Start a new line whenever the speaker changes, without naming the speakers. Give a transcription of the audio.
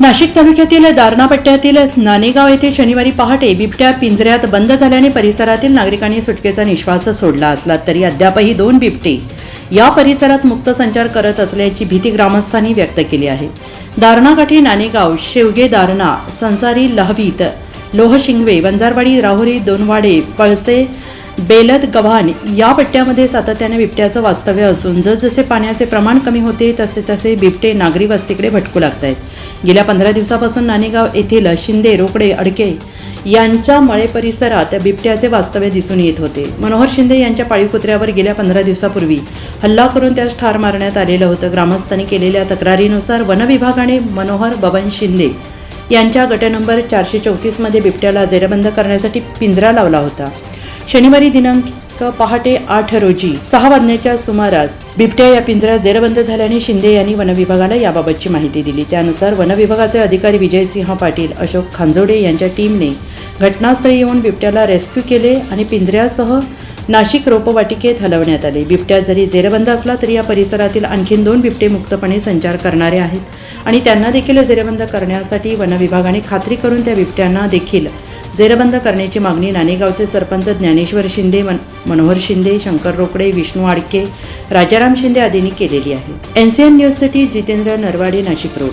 नाशिक तालुक्यातील दारणापट्ट्यातील नानेगाव नाणेगाव येथे शनिवारी पहाटे बिबट्या पिंजऱ्यात बंद झाल्याने परिसरातील नागरिकांनी सुटकेचा निश्वास सोडला असला तरी अद्यापही दोन बिबटे या परिसरात मुक्त संचार करत असल्याची भीती ग्रामस्थांनी व्यक्त केली आहे. दारणाकाठी नाणेगाव शेवगे दारणा संसारी लहवीत लोहशिंगवे वंजारवाडी राहुरी दोनवाडे पळसे बेलद गव्हाण या पट्ट्यामध्ये सातत्याने बिबट्याचं वास्तव्य असून जसजसे पाण्याचे प्रमाण कमी होते तसे तसे बिबटे नागरी वस्तीकडे भटकू लागत आहेत गेल्या पंधरा दिवसापासून नाणेगाव येथील शिंदे रोकडे अडके यांच्या मळे परिसरात बिबट्याचे वास्तव्य दिसून येत होते. मनोहर शिंदे यांच्या पाळीव कुत्र्यावर गेल्या पंधरा दिवसापूर्वी हल्ला करून त्यास ठार मारण्यात आलेलं होतं. ग्रामस्थांनी केलेल्या तक्रारीनुसार वनविभागाने मनोहर बबन शिंदे यांच्या गट नंबर चारशे चौतीसमध्ये बिबट्याला जेरबंद करण्यासाठी पिंजरा लावला होता. शनिवारी दिनांक पहाटे आठ रोजी सहा वाजण्याच्या सुमारास बिबट्या या पिंजऱ्यात जेरबंद झाल्याने शिंदे यांनी वनविभागाला याबाबतची माहिती दिली. त्यानुसार वनविभागाचे अधिकारी विजयसिंह पाटील अशोक खांजोडे यांच्या टीमने घटनास्थळी येऊन बिबट्याला रेस्क्यू केले आणि पिंजऱ्यासह नाशिक रोपवाटिकेत हलवण्यात आले. बिबट्या जरी जेरबंद असला तरी या परिसरातील आणखीन दोन बिबटे मुक्तपणे संचार करणारे आहेत आणि त्यांना देखील जेरबंद करण्यासाठी वनविभागाने खात्री करून त्या बिबट्यांना देखील जेरबंद करण्याची मागणी नाणेगावचे सरपंच ज्ञानेश्वर शिंदे मन मनोहर शिंदे शंकर रोकडे विष्णू आडके राजाराम शिंदे आदींनी केलेली आहे. एन सी एन न्यूजसाठी जितेंद्र नरवाडे नाशिक रोड.